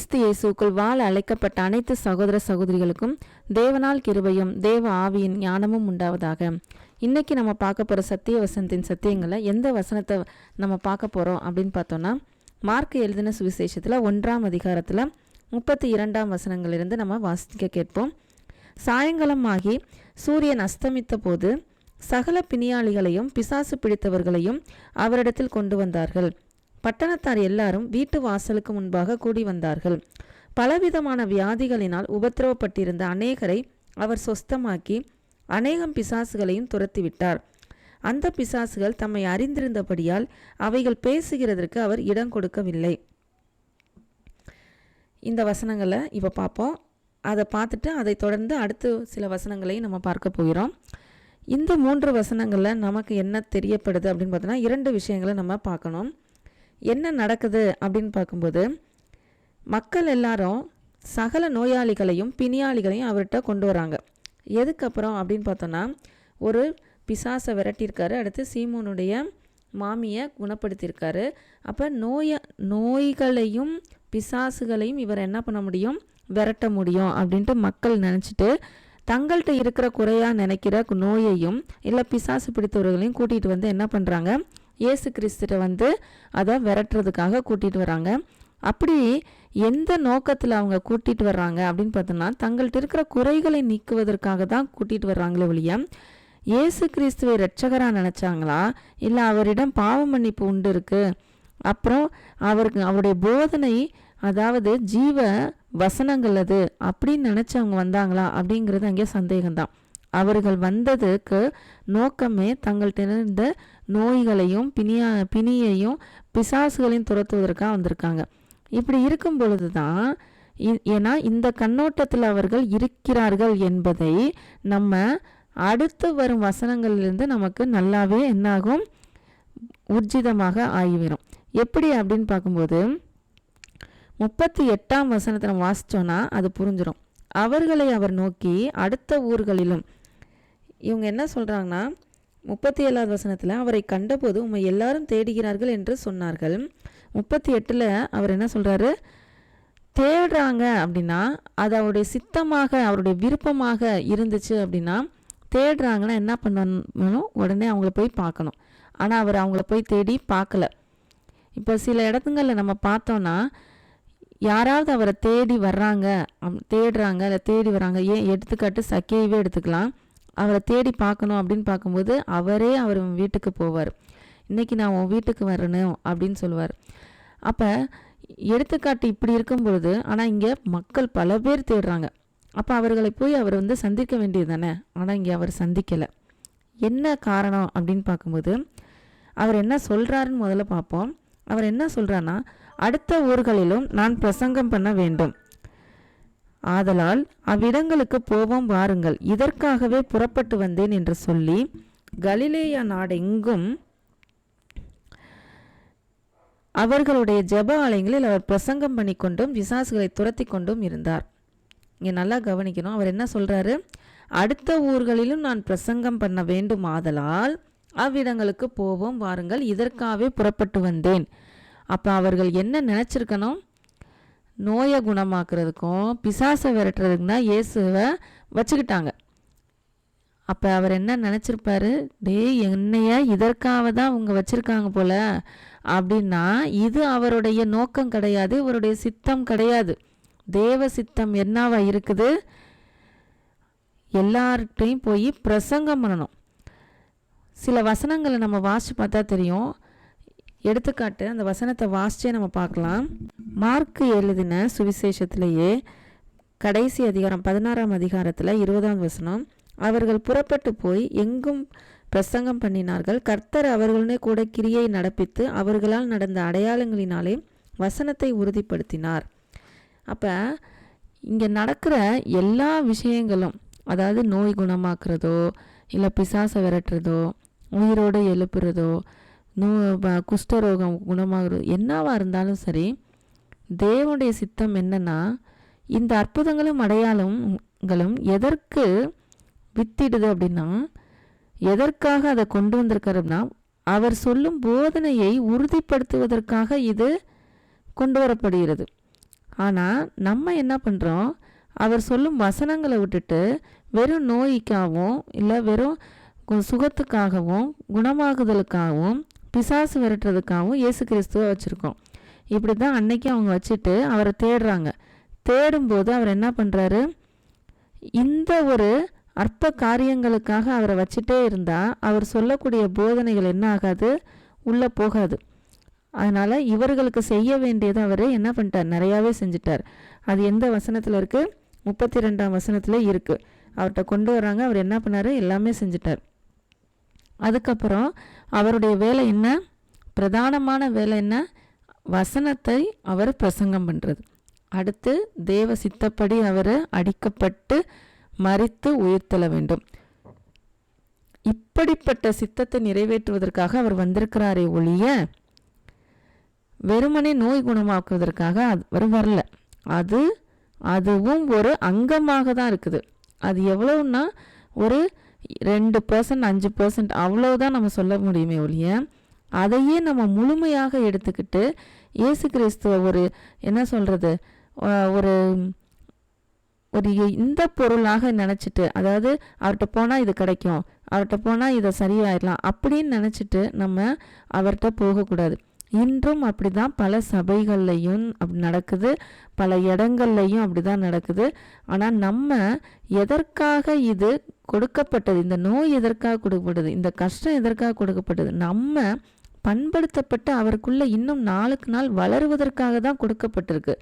கிறிஸ்து இயேசுக்குள் வாழ அழைக்கப்பட்ட அனைத்து சகோதர சகோதரிகளுக்கும் தேவனால் கிருபையும் தேவ ஆவியின் ஞானமும் உண்டாவதாக. இன்னைக்கு நம்ம பார்க்க போகிற சத்திய வசனத்தின் சத்தியங்களை எந்த வசனத்தை நம்ம பார்க்க போகிறோம் அப்படின்னு பார்த்தோன்னா மார்க் எழுதின சுவிசேஷத்தில் ஒன்றாம் அதிகாரத்தில் முப்பத்தி இரண்டாம் வசனங்களிலிருந்து நம்ம வாசிக்க கேட்போம். சாயங்காலம் ஆகி சூரியன் அஸ்தமித்த போது சகல பிணியாளிகளையும் பிசாசு பிடித்தவர்களையும் அவரிடத்தில் கொண்டு வந்தார்கள். பட்டணத்தார் எல்லாரும் வீட்டு வாசலுக்கு முன்பாக கூடி வந்தார்கள். பலவிதமான வியாதிகளினால் உபத்திரவப்பட்டிருந்த அநேகரை அவர் சொஸ்தமாக்கி அநேகம் பிசாசுகளையும் துரத்திவிட்டார். அந்த பிசாசுகள் தம்மை அறிந்திருந்தபடியால் அவைகள் பேசுகிறதற்கு அவர் இடம் கொடுக்கவில்லை. இந்த வசனங்களை இப்போ பார்ப்போம். அதை பார்த்துட்டு அதை தொடர்ந்து அடுத்து சில வசனங்களையும் நம்ம பார்க்க போகிறோம். இந்த மூன்று வசனங்களில் நமக்கு என்ன தெரியப்படுது அப்படின்னு பார்த்தோன்னா இரண்டு விஷயங்களை நம்ம பார்க்கணும். என்ன நடக்குது அப்படின்னு பார்க்கும்போது மக்கள் எல்லாரும் சகல நோயாளிகளையும் பிணியாளிகளையும் அவர்கிட்ட கொண்டு வராங்க. எதுக்கப்புறம் அப்படின்னு பார்த்தோன்னா ஒரு பிசாசை விரட்டியிருக்காரு அடுத்து சீமோனுடைய மாமியை குணப்படுத்தியிருக்காரு. அப்போ நோய நோய்களையும் பிசாசுகளையும் இவர் என்ன பண்ண முடியும்? விரட்ட முடியும் அப்படின்ட்டு மக்கள் நினச்சிட்டு தங்கள்கிட்ட இருக்கிற குறையாக நினைக்கிற நோயையும் இல்லை பிசாசு பிடித்தவர்களையும் கூட்டிகிட்டு வந்து என்ன பண்ணுறாங்க இயேசு கிறிஸ்துட்ட வந்து அதை விரட்டுறதுக்காக கூட்டிகிட்டு வராங்க. அப்படி எந்த நோக்கத்தில் அவங்க கூட்டிகிட்டு வர்றாங்க அப்படின்னு பார்த்தோன்னா தங்கள்கிட்ட இருக்கிற குறைகளை நீக்குவதற்காக தான் கூட்டிகிட்டு வர்றாங்களே ஒழிய இயேசு கிறிஸ்துவை ரட்சகராக நினச்சாங்களா? இல்லை அவரிடம் பாவ மன்னிப்பு உண்டு இருக்குது அப்புறம் அவருக்கு அவருடைய போதனை அதாவது ஜீவ வசனங்கள் அது அப்படின்னு நினச்சி அவங்க வந்தாங்களா அப்படிங்கிறது அங்கே சந்தேகம்தான். அவர்கள் வந்ததுக்கு நோக்கமே தங்கள்கிட்ட இருந்த நோய்களையும் பிணியா பிணியையும் பிசாசுகளையும் துரத்துவதற்காக வந்திருக்காங்க. இப்படி இருக்கும் பொழுது தான் ஏன்னா இந்த கண்ணோட்டத்தில் அவர்கள் இருக்கிறார்கள் என்பதை நம்ம அடுத்து வரும் வசனங்களிலிருந்து நமக்கு நல்லாவே என்னாகும்? ஊர்ஜிதமாக ஆகிவிடும். எப்படி அப்படின்னு பார்க்கும்போது முப்பத்தி எட்டாம் வசனத்தை நம்ம வாசித்தோன்னா அது புரிஞ்சிடும் அவர்களை அவர் நோக்கி அடுத்த ஊர்களிலும் இவங்க என்ன சொல்கிறாங்கன்னா முப்பத்தி ஏழாவது வசனத்தில் அவரை கண்டபோது உண்மை எல்லாரும் தேடுகிறார்கள் என்று சொன்னார்கள். முப்பத்தி எட்டில் அவர் என்ன சொல்கிறாரு தேடுறாங்க அப்படின்னா அது அவருடைய சித்தமாக அவருடைய விருப்பமாக இருந்துச்சு அப்படின்னா தேடுறாங்கன்னா என்ன பண்ணணும்? உடனே அவங்கள போய் பார்க்கணும். ஆனால் அவர் அவங்கள போய் தேடி பார்க்கல. இப்போ சில இடத்துங்களில் நம்ம பார்த்தோன்னா யாராவது அவரை தேடி வர்றாங்க தேடுறாங்க இல்லை தேடி வராங்க ஏன் எடுத்துக்காட்டு சக்கியவே எடுத்துக்கலாம். அவரை தேடி பார்க்கணும் அப்படின்னு பார்க்கும்போது அவரே அவர் வீட்டுக்கு போவார். இன்றைக்கி நான் உன் வீட்டுக்கு வரணும் அப்படின்னு சொல்லுவார் அப்போ எடுத்துக்காட்டு இப்படி இருக்கும் பொழுது ஆனால் இங்கே மக்கள் பல பேர் தேடுறாங்க. அப்போ அவர்களை போய் அவர் வந்து சந்திக்க வேண்டியது தானே ஆனால் இங்கே அவர் சந்திக்கலை. என்ன காரணம் அப்படின்னு பார்க்கும்போது அவர் என்ன சொல்கிறாருன்னு முதல்ல பார்ப்போம். அவர் என்ன சொல்கிறான்னா அடுத்த ஊர்களிலும் நான் பிரசங்கம் பண்ண வேண்டும். ஆதலால் அவ்விடங்களுக்கு போவோம் வாருங்கள். இதற்காகவே புறப்பட்டு வந்தேன் என்று சொல்லி கலிலேயா நாடெங்கும் அவர்களுடைய ஜெப ஆலயங்களில் அவர் பிரசங்கம் பண்ணி கொண்டும் விசாசுகளை துரத்தி கொண்டும் இருந்தார். இங்கே நல்லா கவனிக்கணும். அவர் என்ன சொல்கிறாரு அடுத்த ஊர்களிலும் நான் பிரசங்கம் பண்ண வேண்டும் ஆதலால் அவ்விடங்களுக்கு போவோம் வாருங்கள். இதற்காகவே புறப்பட்டு வந்தேன். அப்போ அவர்கள் என்ன நினச்சிருக்கணும்? நோயை குணமாக்குறதுக்கும் பிசாசை விரட்டுறதுக்குன்னா இயேசுவை வச்சுக்கிட்டாங்க. அப்போ அவர் என்ன நினச்சிருப்பாரு? டேய் என்னைய இதற்காக தான் அவங்க வச்சுருக்காங்க போல. அப்படின்னா இது அவருடைய நோக்கம் கிடையாது இவருடைய சித்தம் கிடையாது. தேவ சித்தம் என்னவா இருக்குது? எல்லார்கிட்டையும் போய் பிரசங்கம் பண்ணணும். சில வசனங்களை நம்ம வாசித்து பார்த்தா தெரியும். எடுத்துக்காட்டு அந்த வசனத்தை வாசிச்சே நம்ம பார்க்கலாம். மார்க் எழுதின சுவிசேஷத்திலேயே கடைசி அதிகாரம் பதினாறாம் அதிகாரத்தில் இருபதாம் வசனம் அவர்கள் புறப்பட்டு போய் எங்கும் பிரசங்கம் பண்ணினார்கள். கர்த்தர் அவர்களுடனே கூட கிரியை நடப்பித்து அவர்களால் நடந்த அடையாளங்களினாலே வசனத்தை உறுதிப்படுத்தினார். அப்போ இங்கே நடக்கிற எல்லா விஷயங்களும் அதாவது நோய் குணமாக்குறதோ இல்லை பிசாசை விரட்டுறதோ உயிரோடு எழுப்புறதோ நோ குஷ்டரோகம் குணமாகிறது என்னவாக இருந்தாலும் சரி தேவனுடைய சித்தம் என்னன்னா இந்த அற்புதங்களும் அடையாளங்களும் எதற்கு வித்திடுது அப்படின்னா எதற்காக அதை கொண்டு வந்திருக்காருன்னா அவர் சொல்லும் போதனையை உறுதிப்படுத்துவதற்காக இது கொண்டு வரப்படுகிறது. ஆனால் நம்ம என்ன பண்ணுறோம் அவர் சொல்லும் வசனங்களை விட்டுட்டு வெறும் நோய்க்காகவும் இல்லை வெறும் கு- சுகத்துக்காகவும் குணமாகுதலுக்காகவும் பிசாசு விரட்டுறதுக்காகவும் இயேசு கிறிஸ்துவை வச்சுருக்கோம். இப்படி தான் அன்னைக்கு அவங்க வச்சுட்டு அவரை தேடுறாங்க. தேடும்போது அவர் என்ன பண்ணுறாரு இந்த ஒரு அற்ப காரியங்களுக்காக அவரை வச்சுட்டே இருந்தால் அவர் சொல்லக்கூடிய போதனைகள் என்ன ஆகாது? உள்ளே போகாது. அதனால் இவர்களுக்கு செய்ய வேண்டியதை அவர் என்ன பண்ணிட்டார்? நிறையாவே செஞ்சிட்டார். அது எந்த வசனத்தில் இருக்குது முப்பத்தி ரெண்டாம் வசனத்தில் இருக்குது அவர்கிட்ட கொண்டு வராங்க. அவர் என்ன பண்ணார்? எல்லாமே செஞ்சிட்டார். அதுக்கப்புறம் அவருடைய வேலை என்ன? பிரதானமான வேலை என்ன? வசனத்தை அவர் பிரசங்கம் பண்ணுறது அடுத்து தேவ சித்தப்படி அவர் அடிக்கப்பட்டு மறித்து உயிர்த்தெழ வேண்டும். இப்படிப்பட்ட சித்தத்தை நிறைவேற்றுவதற்காக அவர் வந்திருக்கிறாரே ஒழிய வெறுமனே நோய் குணமாக்குவதற்காக அவர் வரல. அது அதுவும் ஒரு அங்கமாக தான் இருக்குது. அது எவ்வளவுன்னா ஒரு ரெண்டு பர்சன்ட் அஞ்சு பர்சன்ட் அவ்வளவுதான் நம்ம சொல்ல முடியுமே ஒழிய அதையே நம்ம முழுமையாக எடுத்துக்கிட்டு இயேசு கிறிஸ்துவ ஒரு என்ன சொல்கிறது ஒரு ஒரு இந்த பொருளாக நினச்சிட்டு அதாவது அவர்கிட்ட போனால் இது கிடைக்கும் அவர்கிட்ட போனால் இதை சரியாயிடலாம் அப்படின்னு நினச்சிட்டு நம்ம அவர்கிட்ட போகக்கூடாது. இன்றும் அப்படி தான் பல சபைகள்லையும் அப்படி நடக்குது பல இடங்கள்லையும் அப்படி தான் நடக்குது. ஆனால் நம்ம எதற்காக இது கொடுக்கப்பட்டது. இந்த நோய் எதற்காக கொடுக்கப்பட்டது? இந்த கஷ்டம் எதற்காக கொடுக்கப்பட்டது? நம்ம பண்படுத்தப்பட்டு அவருக்குள்ள இன்னும் நாளுக்கு நாள் வளருவதற்காக தான் கொடுக்கப்பட்டிருக்கு.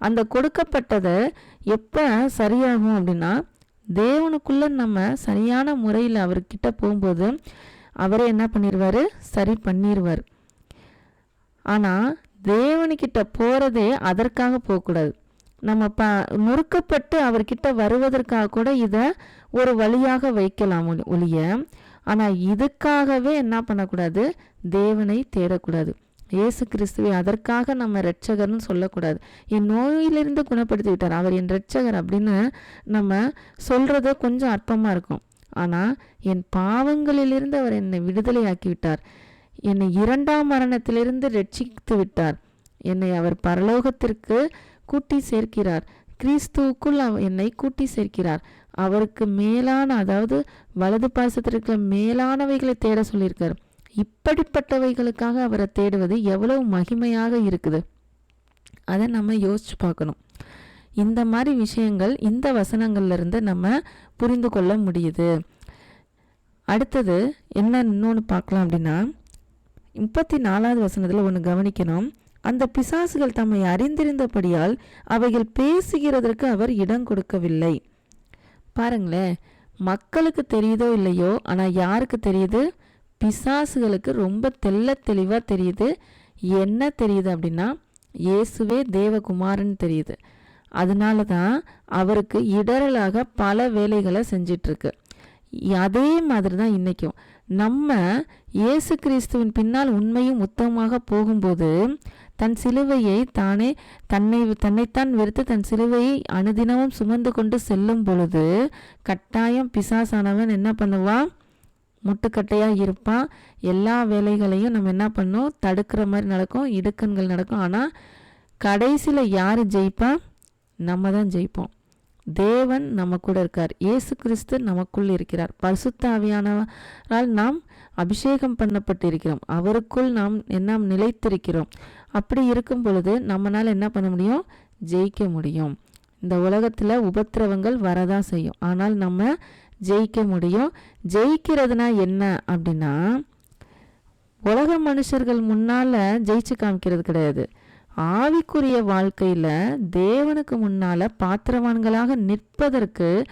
அந்த கொடுக்கப்பட்டதை எப்போ சரியாகும் அப்படின்னா தேவனுக்குள்ள நம்ம சரியான முறையில் அவர்கிட்ட போகும்போது அவரே என்ன பண்ணிடுவார் சரி பண்ணிடுவார் ஆனால் தேவனுக்கிட்ட போகிறதே அதற்காக போகக்கூடாது. நம்ம ப நொறுக்கப்பட்டு அவர்கிட்ட வருவதற்காக கூட இதை ஒரு வழியாக வைக்கலாம் ஒளி- ஒழிய ஆனால் இதுக்காகவே என்ன பண்ணக்கூடாது? தேவனை தேடக்கூடாது. இயேசு கிறிஸ்துவை அதற்காக நம்ம ரட்சகர்னு சொல்லக்கூடாது. என் நோயிலிருந்து குணப்படுத்தி விட்டார் அவர் என் ரட்சகர் அப்படின்னு நம்ம சொல்கிறத கொஞ்சம் அற்பமாக இருக்கும். ஆனால் என் பாவங்களிலிருந்து அவர் என்னை விடுதலையாக்கி விட்டார் என்னை இரண்டாம் மரணத்திலிருந்து ரட்சித்து விட்டார். என்னை அவர் பரலோகத்திற்கு கூட்டி சேர்க்கிறார். கிறிஸ்துவுக்குள் என்னை கூட்டி சேர்க்கிறார். அவருக்கு மேலான அதாவது வலது பாசத்திற்கு மேலானவைகளை தேட சொல்லியிருக்கார். இப்படிப்பட்டவைகளுக்காக அவரை தேடுவது எவ்வளவு மகிமையாக இருக்குது. அதை நம்ம யோசிச்சு பார்க்கணும். இந்த மாதிரி விஷயங்கள் இந்த வசனங்கள்லேருந்து நம்ம புரிந்து கொள்ள முடியுது. அடுத்தது என்ன இன்னொன்று பார்க்கலாம் அப்படின்னா முப்பத்தி நாலாவது வசனத்தில் ஒன்று கவனிக்கணும். அந்த பிசாசுகள் தம்மை அறிந்திருந்தபடியால் அவைகள் பேசுகிறதற்கு அவர் இடம் கொடுக்கவில்லை. பாருங்களேன் மக்களுக்கு தெரியுதோ இல்லையோ ஆனால் யாருக்கு தெரியுது? பிசாசுகளுக்கு ரொம்ப தெள்ள தெளிவாக தெரியுது. என்ன தெரியுது அப்படின்னா இயேசுவே தேவகுமாரன் தெரியுது. அதனால தான் அவருக்கு இடரலாக பல வேலைகளை செஞ்சிட்ருக்கு. அதே மாதிரி தான் இன்றைக்கும் நம்ம இயேசு கிறிஸ்துவின் பின்னால் உண்மையும் உத்தமமாக போகும்போது தன் சிலுவையை தானே தன்னை தன்னைத்தான் வெறுத்து தன் சிலுவையை அனுதினமும் சுமந்து கொண்டு செல்லும் பொழுது கட்டாயம் பிசாசானவன் என்ன பண்ணுவான்? முட்டுக்கட்டையாக இருப்பான். எல்லா வேலைகளையும் நம்ம என்ன பண்ணோம்? தடுக்கிற மாதிரி நடக்கும் இடுக்கண்கள் நடக்கும். ஆனால் கடைசியில் யார் ஜெயிப்பா? நம்ம தான் ஜெயிப்போம். தேவன் நம்ம கூட இருக்கார். இயேசு கிறிஸ்து நமக்குள் இருக்கிறார். பரிசுத்தாவியானவரால் நாம் அபிஷேகம் பண்ணப்பட்டு இருக்கிறோம் அவருக்குள் நாம் என்ன நிலைத்திருக்கிறோம். அப்படி இருக்கும் பொழுது நம்மளால் என்ன பண்ண முடியும்? ஜெயிக்க முடியும். இந்த உலகத்தில் உபத்திரவங்கள் வரதான் செய்யும். ஆனால் நம்ம ஜெயிக்க முடியும். ஜெயிக்கிறதுனா என்ன அப்படின்னா உலக மனுஷர்கள் முன்னால் ஜெயிச்சு காமிக்கிறது கிடையாது. ஆவிக்குரிய வாழ்க்கையில் தேவனுக்கு முன்னால் பாத்திரவான்களாக நிற்பதற்கு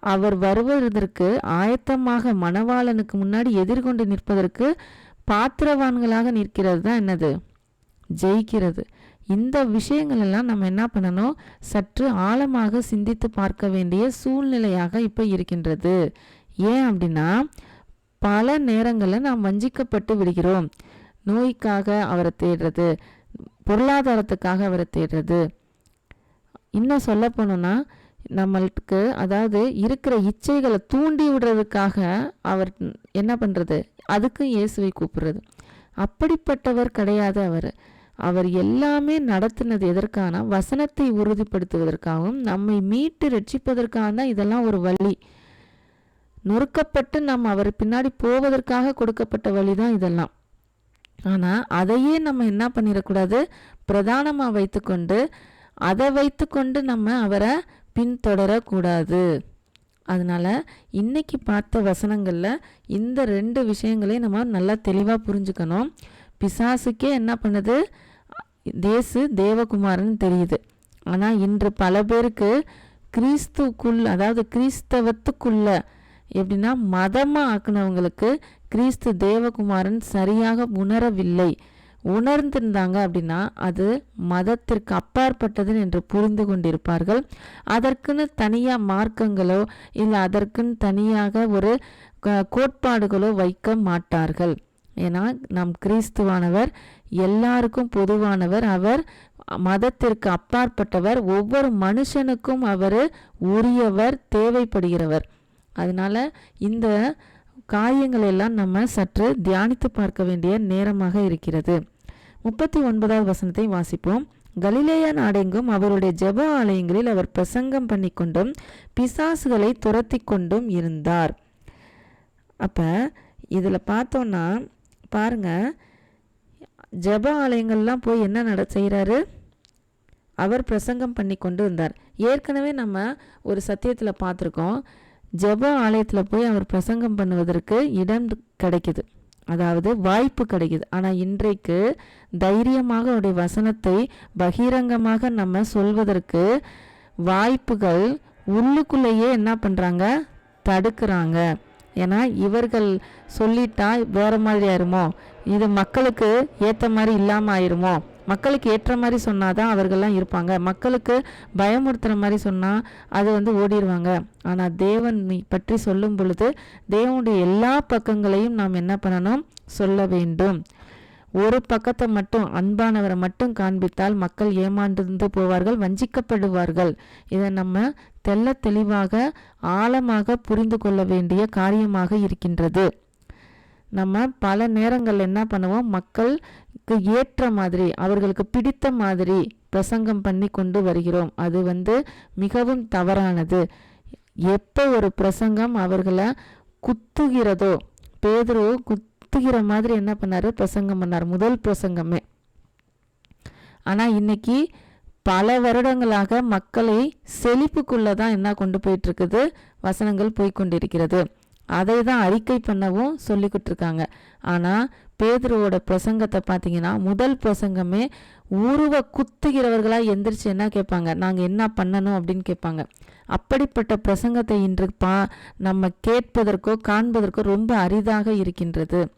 அவர் வருவதற்கு ஆயத்தமாக மணவாளனுக்கு முன்னாடி எதிர்கொண்டு நிற்பதற்கு பாத்திரவான்களாக நிற்கிறது தான் என்னது? ஜெயிக்கிறது. இந்த விஷயங்கள் எல்லாம் நம்ம என்ன பண்ணணும்? சற்று ஆழமாக சிந்தித்து பார்க்க வேண்டிய சூழ்நிலையாக இப்போ இருக்கின்றது. ஏன் அப்படின்னா பல நேரங்களில் நாம் வஞ்சிக்கப்பட்டு விடுகிறோம். நோய்க்காக அவரை தேடுறது பொருளாதாரத்துக்காக அவரை தேடுறது. இன்னும் சொல்ல போனோம்னா நம்மளுக்கு அதாவது இருக்கிற இச்சைகளை தூண்டி விடுறதுக்காக அவர் என்ன பண்ணுறது அதுக்கும் இயேசுவை கூப்பிடுறது. அப்படிப்பட்டவர் கிடையாது அவர். அவர் எல்லாமே நடத்தினது எதற்கான வசனத்தை உறுதிப்படுத்துவதற்காகவும் நம்மை மீட்டு ரட்சிப்பதற்காக தான் இதெல்லாம் ஒரு வழி. நொறுக்கப்பட்டு நாம் அவர் பின்னாடி போவதற்காக கொடுக்கப்பட்ட வழி தான் இதெல்லாம். ஆனால் அதையே நம்ம என்ன பண்ணிடக்கூடாது பிரதானமாக வைத்துக்கொண்டு அதை வைத்துக்கொண்டு நம்ம அவரை பின்தொடரக்கூடாது. அதனால் இன்னைக்கு பார்த்த வசனங்களில் இந்த ரெண்டு விஷயங்களையும் நம்ம நல்லா தெளிவாக புரிஞ்சுக்கணும். பிசாசுக்கே என்ன பண்ணுது? தேசு தேவகுமாரன் தெரியுது. ஆனால் இன்று பல பேருக்கு கிறிஸ்துக்குள் அதாவது கிறிஸ்தவத்துக்குள்ள எப்படின்னா மதமாக ஆக்குனவங்களுக்கு கிறிஸ்து தேவகுமாரன் சரியாக உணரவில்லை. உணர்ந்திருந்தாங்க அப்படின்னா அது மதத்திற்கு அப்பாற்பட்டது என்று புரிந்து கொண்டிருப்பார்கள். அதற்குன்னு தனியாக மார்க்கங்களோ இல்லை அதற்குன்னு தனியாக ஒரு கோட்பாடுகளோ வைக்க மாட்டார்கள். ஏன்னா நம் கிறிஸ்துவானவர் எல்லாருக்கும் பொதுவானவர் அவர் மதத்திற்கு அப்பாற்பட்டவர் ஒவ்வொரு மனுஷனுக்கும் அவர் உரியவர் தேவைப்படுகிறவர். அதனால இந்த காரியங்கள் எல்லாம் நம்ம சற்று தியானித்து பார்க்க வேண்டிய நேரமாக இருக்கிறது. முப்பத்தி ஒன்பதாவது வசனத்தை வாசிப்போம். கலிலேயா நாடெங்கும் அவருடைய ஜெப ஆலயங்களில் அவர் பிரசங்கம் பண்ணி கொண்டும் பிசாசுகளை துரத்தி கொண்டும் இருந்தார். அப்போ இதில் பார்த்தோன்னா பாருங்க ஜெப ஆலயங்கள்லாம் போய் என்ன நட செய்கிறாரு அவர் பிரசங்கம் பண்ணி கொண்டு இருந்தார். ஏற்கனவே நம்ம ஒரு சத்தியத்தில் பார்த்துருக்கோம். ஜெப ஆலயத்தில் போய் அவர் பிரசங்கம் பண்ணுவதற்கு இடம் கிடைக்குது. அதாவது வாய்ப்பு கிடைக்குது. ஆனால் இன்றைக்கு தைரியமாக அவருடைய வசனத்தை பகிரங்கமாக நம்ம சொல்வதற்கு வாய்ப்புகள் உள்ளுக்குள்ளேயே என்ன பண்ணுறாங்க தடுக்கிறாங்க. ஏன்னா இவர்கள் சொல்லிட்டா வேற மாதிரி ஆயிருமோ? இது மக்களுக்கு ஏற்ற மாதிரி இல்லாமல் ஆயிருமோ? மக்களுக்கு ஏற்ற மாதிரி சொன்னால் தான் அவர்கள்லாம் இருப்பாங்க. மக்களுக்கு பயமுறுத்துகிற மாதிரி சொன்னால் அது வந்து ஓடிடுவாங்க ஆனால் தேவன் பற்றி சொல்லும் பொழுது தேவனுடைய எல்லா பக்கங்களையும் நாம் என்ன பண்ணணும்? சொல்ல வேண்டும். ஒரு பக்கத்தை மட்டும் அன்பானவரை மட்டும் காண்பித்தால் மக்கள் ஏமாண்டிருந்து போவார்கள் வஞ்சிக்கப்படுவார்கள். இதை நம்ம தெள்ள தெளிவாக ஆழமாக புரிந்து கொள்ள வேண்டிய காரியமாக இருக்கின்றது. நம்ம பல நேரங்கள் என்ன பண்ணுவோம்? மக்களுக்கு ஏற்ற மாதிரி அவர்களுக்கு பிடித்த மாதிரி பிரசங்கம் பண்ணி கொண்டு வருகிறோம். அது வந்து மிகவும் தவறானது. எப்போ ஒரு பிரசங்கம் அவர்களை குத்துகிறதோ பேதுரு குத்துகிற மாதிரி என்ன பண்ணார்? பிரசங்கம் பண்ணார். முதல் பிரசங்கமே. ஆனால் இன்னைக்கு பல வருடங்களாக மக்களை செழிப்புக்குள்ளே தான் என்ன கொண்டு போயிட்டுருக்குது வசனங்கள் போய்கொண்டிருக்கிறது அதை தான் அறிக்கை பண்ணவும் சொல்லிக்கிட்டு கொடுத்துருக்காங்க ஆனால் பேதுருவோட பிரசங்கத்தை பார்த்தீங்கன்னா முதல் பிரசங்கமே உருவ குத்துகிறவர்களாக எந்திரிச்சு என்ன கேட்பாங்க? நாங்கள் என்ன பண்ணணும் அப்படின்னு கேட்பாங்க. அப்படிப்பட்ட பிரசங்கத்தை இன்று பா நம்ம கேட்பதற்கோ காண்பதற்கோ ரொம்ப அரிதாக இருக்கின்றது.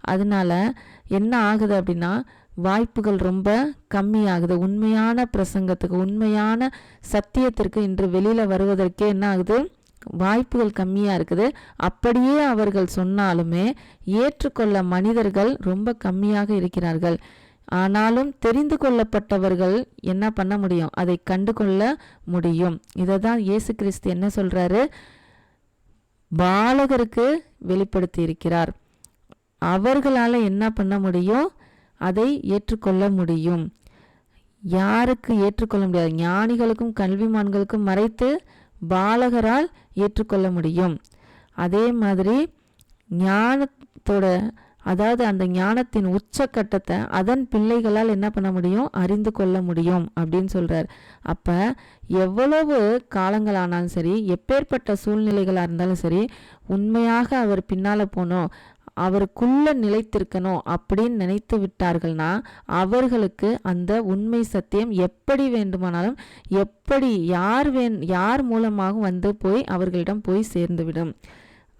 அதனால என்ன ஆகுது அப்படின்னா வாய்ப்புகள் ரொம்ப கம்மியாகுது. உண்மையான பிரசங்கத்துக்கு உண்மையான சத்தியத்திற்கு இன்று வெளியில் வருவதற்கே என்ன ஆகுது? வாய்ப்புகள் கம்மியாக இருக்குது. அப்படியே அவர்கள் சொன்னாலுமே ஏற்றுக்கொள்ள மனிதர்கள் ரொம்ப கம்மியாக இருக்கிறார்கள். ஆனாலும் தெரிந்து கொள்ளப்பட்டவர்கள் என்ன பண்ண முடியும்? அதை கண்டு கொள்ள முடியும். இதை தான் இயேசு கிறிஸ்து என்ன சொல்றாரு? பாலகருக்கு வெளிப்படுத்தி இருக்கிறார் அவர்களால் என்ன பண்ண முடியும்? அதை ஏற்றுக்கொள்ள முடியும். யாருக்கு ஏற்றுக்கொள்ள முடியாது? ஞானிகளுக்கும் கல்விமான்களுக்கும் மறைத்து பாலகரால் ஏற்றுக்கொள்ள முடியும். அதே மாதிரி ஞானத்தோட அதாவது அந்த ஞானத்தின் உச்சக்கட்டத்தை அதன் பிள்ளைகளால் என்ன பண்ண முடியும்? அறிந்து கொள்ள முடியும் அப்படின்னு சொல்கிறார் அப்போ எவ்வளவு காலங்கள் ஆனாலும் சரி எப்பேற்பட்ட சூழ்நிலைகளாக இருந்தாலும் சரி உண்மையாக அவர் பின்னால் போனோம். அவருக்குள்ள நிலைத்திருக்கணும் அப்படின்னு நினைத்து விட்டார்கள்னா அவர்களுக்கு அந்த உண்மை சத்தியம் எப்படி வேண்டுமானாலும் எப்படி யார் வேண் யார் மூலமாகவும் வந்து போய் அவர்களிடம் போய் சேர்ந்துவிடும்.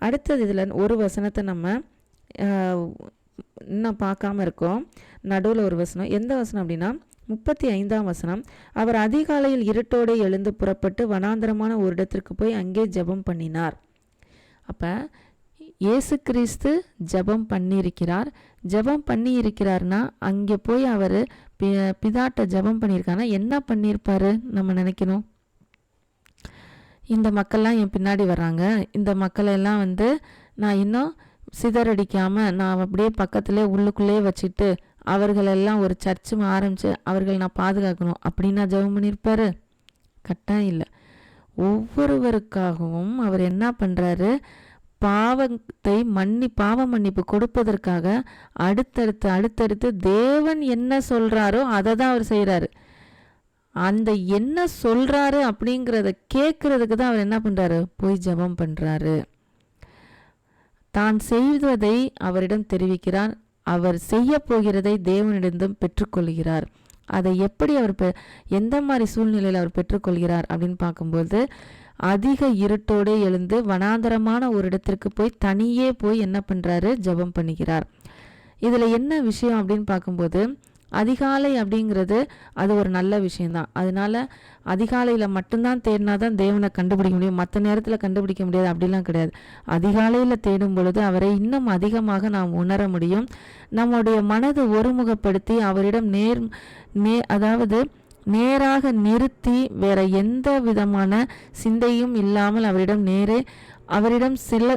அடுத்தது இதில் ஒரு வசனத்தை நம்ம இன்னும் பார்க்காம இருக்கோம். நடுவில் ஒரு வசனம். எந்த வசனம் அப்படின்னா முப்பத்தி ஐந்தாம் வசனம். அவர் அதிகாலையில் இருட்டோடு எழுந்து புறப்பட்டு வனாந்தரமான ஒரு இடத்திற்கு போய் அங்கே ஜெபம் பண்ணினார். அப்போ இயேசு கிறிஸ்து ஜெபம் பண்ணியிருக்கிறார். ஜெபம் பண்ணி இருக்கிறார்னா அங்கே போய் அவர் பி பிதாட்ட ஜெபம் பண்ணியிருக்காருன்னா என்ன பண்ணியிருப்பாரு நம்ம நினைக்கணும்? இந்த மக்கள்லாம் என் பின்னாடி வர்றாங்க. இந்த மக்களெல்லாம் வந்து நான் இன்னும் சிதறடிக்காமல் நான் அப்படியே பக்கத்துலேயே உள்ளுக்குள்ளேயே வச்சுட்டு அவர்களெல்லாம் ஒரு சர்ச்சு ஆரம்பித்து அவர்கள் நான் பாதுகாக்கணும் அப்படின்னா ஜெபம் பண்ணியிருப்பாரு. கட்டாயம் இல்லை. ஒவ்வொருவருக்காகவும் அவர் என்ன பண்ணுறாரு பாவத்தை மன்னி பாவ மன்னிப்பு கொடுப்பதற்காக அடுத்தடுத்து அடுத்தடுத்து தேவன் என்ன சொல்கிறாரோ அதை தான் அவர் செய்கிறாரு அந்த என்ன சொல்கிறாரு அப்படிங்கிறத கேட்குறதுக்கு தான் அவர் என்ன பண்ணுறாரு போய் ஜெபம் பண்ணுறாரு தான் செய்வதை அவரிடம் தெரிவிக்கிறார். அவர் செய்ய போகிறதை தேவனிடம் பெற்றுக்கொள்கிறார். அதை எப்படி அவர் பெ எந்த மாதிரி சூழ்நிலையில் அவர் பெற்றுக்கொள்கிறார் அப்படின்னு பார்க்கும்போது அதிக இருட்டோடு எழுந்து வனாந்தரமான ஒரு இடத்திற்கு போய் தனியே போய் என்ன பண்ணுறாரு ஜெபம் பண்ணுகிறார். இதில் என்ன விஷயம் அப்படின்னு பார்க்கும்போது அதிகாலை அப்படிங்கிறது அது ஒரு நல்ல விஷயந்தான் அதனால அதிகாலையில் மட்டும்தான் தேடினா தான் தேவனை கண்டுபிடிக்க முடியும். மற்ற நேரத்தில் கண்டுபிடிக்க முடியாது. அப்படிலாம் கிடையாது. அதிகாலையில் தேடும் பொழுது அவரை இன்னும் அதிகமாக நாம் உணர முடியும். நம்முடைய மனதை ஒருமுகப்படுத்தி அவரிடம் நேர் நே அதாவது நேராக நிறுத்தி வேற எந்த விதமான சிந்தையும் இல்லாமல் அவரிடம் நேரே அவரிடம் சில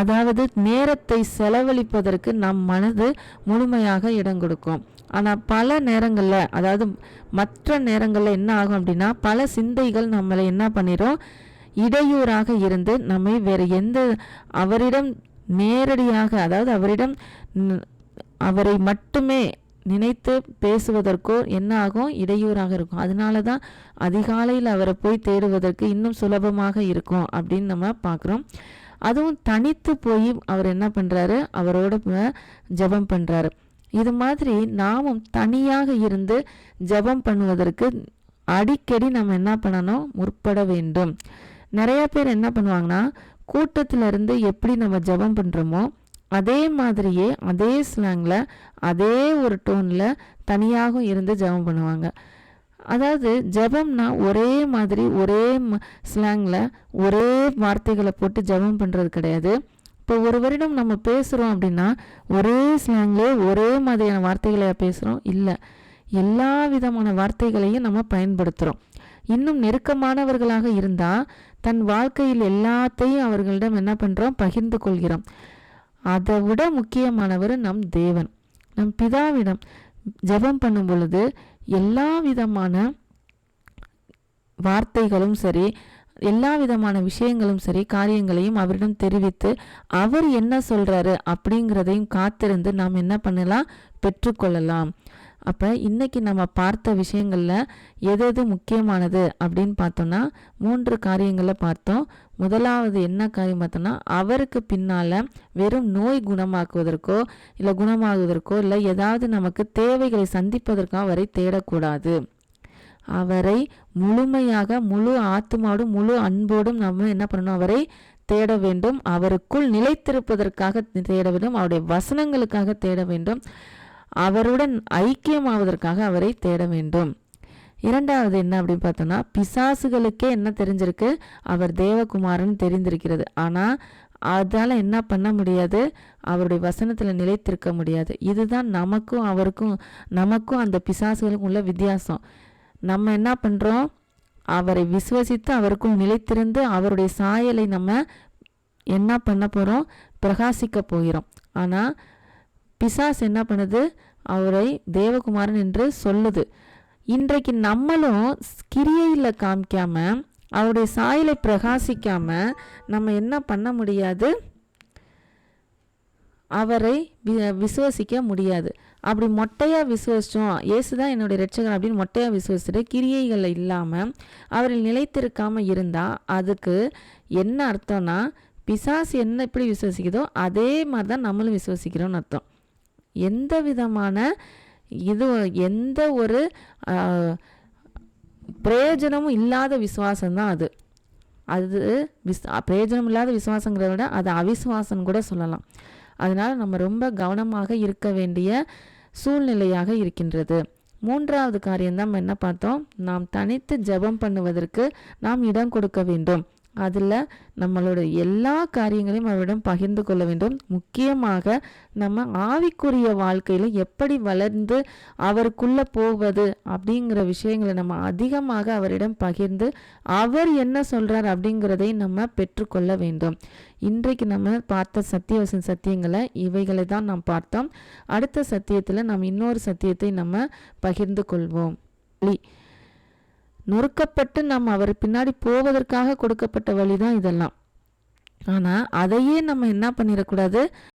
அதாவது நேரத்தை செலவழிப்பதற்கு நம் மனது முழுமையாக இடம் கொடுக்கும். ஆனால் பல நேரங்களில் அதாவது மற்ற நேரங்களில் என்ன ஆகும் அப்படின்னா பல சிந்தைகள் நம்மளை என்ன பண்ணிடும் இடையூறாக இருந்து நம்மை வேறு எந்த அவரிடம் நேரடியாக அதாவது அவரிடம் அவரை மட்டுமே நினைத்து பேசுவதற்கோ என்ன ஆகும் இடையூறாக இருக்கும். அதனால தான் அதிகாலையில் அவரை போய் தேடுவதற்கு இன்னும் சுலபமாக இருக்கும் அப்படின்னு நம்ம பார்க்குறோம். அதுவும் தனித்து போய் அவர் என்ன பண்ணுறாரு அவரோட ஜபம் ஜெபம் பண்ணுறாரு இது மாதிரி நாமும் தனியாக இருந்து ஜெபம் பண்ணுவதற்கு அடிக்கடி நம்ம என்ன பண்ணணும்? முற்பட வேண்டும். நிறைய பேர் என்ன பண்ணுவாங்கன்னா கூட்டத்திலிருந்து எப்படி நம்ம ஜெபம் பண்ணுறோமோ அதே மாதிரியே அதே ஸ்லாங்கில் அதே ஒரு டோனில் தனியாகவும் இருந்து ஜெபம் பண்ணுவாங்க. அதாவது ஜபம்னா ஒரே மாதிரி ஒரே ஸ்லாங்கில் ஒரே வார்த்தைகளை போட்டு ஜெபம் பண்ணுறது கிடையாது. இப்போ ஒரு வருடம் நம்ம பேசுகிறோம் அப்படின்னா ஒரே ஸ்லாங்லேயே ஒரே மாதிரியான வார்த்தைகளை பேசுகிறோம் இல்லை. எல்லா விதமான வார்த்தைகளையும் நம்ம பயன்படுத்துகிறோம் இன்னும் நெருக்கமானவர்களாக இருந்தால் தன் வாழ்க்கையில் எல்லாத்தையும் அவர்களிடம் என்ன பண்ணுறோம் பகிர்ந்து கொள்கிறோம். அதை விட முக்கியமானவர் நம் தேவன். நம் பிதாவிடம் ஜெபம் பண்ணும் பொழுது எல்லா விதமான வார்த்தைகளும் சரி எல்லா விதமான விஷயங்களும் சரி காரியங்களையும் அவரிடம் தெரிவித்து அவர் என்ன சொல்றாரு அப்படிங்கிறதையும் காத்திருந்து நாம் என்ன பண்ணலாம்? பெற்றுக்கொள்ளலாம். அப்போ இன்னைக்கு நம்ம பார்த்த விஷயங்களில் எது எது முக்கியமானது அப்படின்னு பார்த்தோம்னா மூன்று காரியங்களை பார்த்தோம். முதலாவது என்ன காரியம் பார்த்தோன்னா அவருக்கு பின்னால் வெறும் நோய் குணமாக்குவதற்கோ இல்லை குணமாகுவதற்கோ இல்லை ஏதாவது நமக்கு தேவைகளை சந்திப்பதற்கோ அவரை தேடக்கூடாது. அவரை முழுமையாக முழு ஆத்மாவோடும் முழு அன்போடும் நம்ம என்ன பண்ணணும்? அவரை தேட வேண்டும். அவருக்குள் நிலைத்திருப்பதற்காக தேட வேண்டும். அவருடைய வசனங்களுக்காக தேட வேண்டும். அவருடன் ஐக்கியமாவதற்காக அவரை தேட வேண்டும். இரண்டாவது என்ன அப்படின்னு பார்த்தோம்னா பிசாசுகளுக்கே என்ன தெரிஞ்சிருக்கு? அவர் தேவகுமாரன் தெரிந்திருக்கிறது. ஆனால் அதால் என்ன பண்ண முடியாது? அவருடைய வசனத்தில் நிலைத்திருக்க முடியாது. இதுதான் நமக்கும் அவருக்கும் நமக்கும் அந்த பிசாசுகளுக்கும் உள்ள வித்தியாசம். நம்ம என்ன பண்ணுறோம் அவரை விசுவசித்து அவருக்கும் நிலைத்திருந்து அவருடைய சாயலை நம்ம என்ன பண்ண போகிறோம் பிரகாசிக்க போகிறோம். ஆனால் பிசாஸ் என்ன பண்ணுது? அவரை தேவகுமாரன் என்று சொல்லுது. இன்றைக்கு நம்மளும் கிரியையில் காமிக்காம அவருடைய சாயலை பிரகாசிக்காம நம்ம என்ன பண்ண முடியாது? அவரை வி- விசுவசிக்க முடியாது. அப்படி மொட்டையாக விசுவசித்தோம் இயேசு தான் என்னுடைய ரட்சகர் அப்படின்னு மொட்டையாக விசுவசிட்டு கிரியைகள் இல்லாமல் அவரில் நிலைத்திருக்காமல் இருந்தால் அதுக்கு என்ன அர்த்தம்னா பிசாசு என்ன எப்படி விசுவசிக்குதோ அதே மாதிரி தான் நம்மளும் விசுவசிக்கிறோன்னு அர்த்தம். எந்த விதமான இது எந்த ஒரு பிரயோஜனமும் இல்லாத விசுவாசம் தான் அது. அது விஸ் பிரயோஜனம் இல்லாத விசுவாசங்கிறத விட அது அவிசுவாசம் கூட சொல்லலாம். அதனால் நம்ம ரொம்ப கவனமாக இருக்க வேண்டிய சூழ்நிலையாக இருக்கின்றது. மூன்றாவது காரியம் தான் நம்ம என்ன பார்த்தோம்? நாம் தனித்து ஜெபம் பண்ணுவதற்கு நாம் இடம் கொடுக்க வேண்டும். அதில் நம்மளோட எல்லா காரியங்களையும் அவரிடம் பகிர்ந்து கொள்ள வேண்டும். முக்கியமாக நம்ம ஆவிக்குரிய வாழ்க்கையில் எப்படி வளர்ந்து அவருக்குள்ளே போவது அப்படிங்கிற விஷயங்களை நம்ம அதிகமாக அவரிடம் பகிர்ந்து அவர் என்ன சொல்கிறார் அப்படிங்கிறதை நம்ம பெற்றுக்கொள்ள வேண்டும். இன்றைக்கு நம்ம பார்த்த சத்தியவசன் சத்தியங்களை இவைகளை தான் நாம் பார்த்தோம். அடுத்த சத்தியத்தில் நாம் இன்னொரு சத்தியத்தை நம்ம பகிர்ந்து கொள்வோம். நொறுக்கப்பட்டு நாம் அவர் பின்னாடி போவதற்காக கொடுக்கப்பட்ட வழி தான் இதெல்லாம். ஆனால் அதையே நம்ம என்ன பண்ணிடக்கூடாது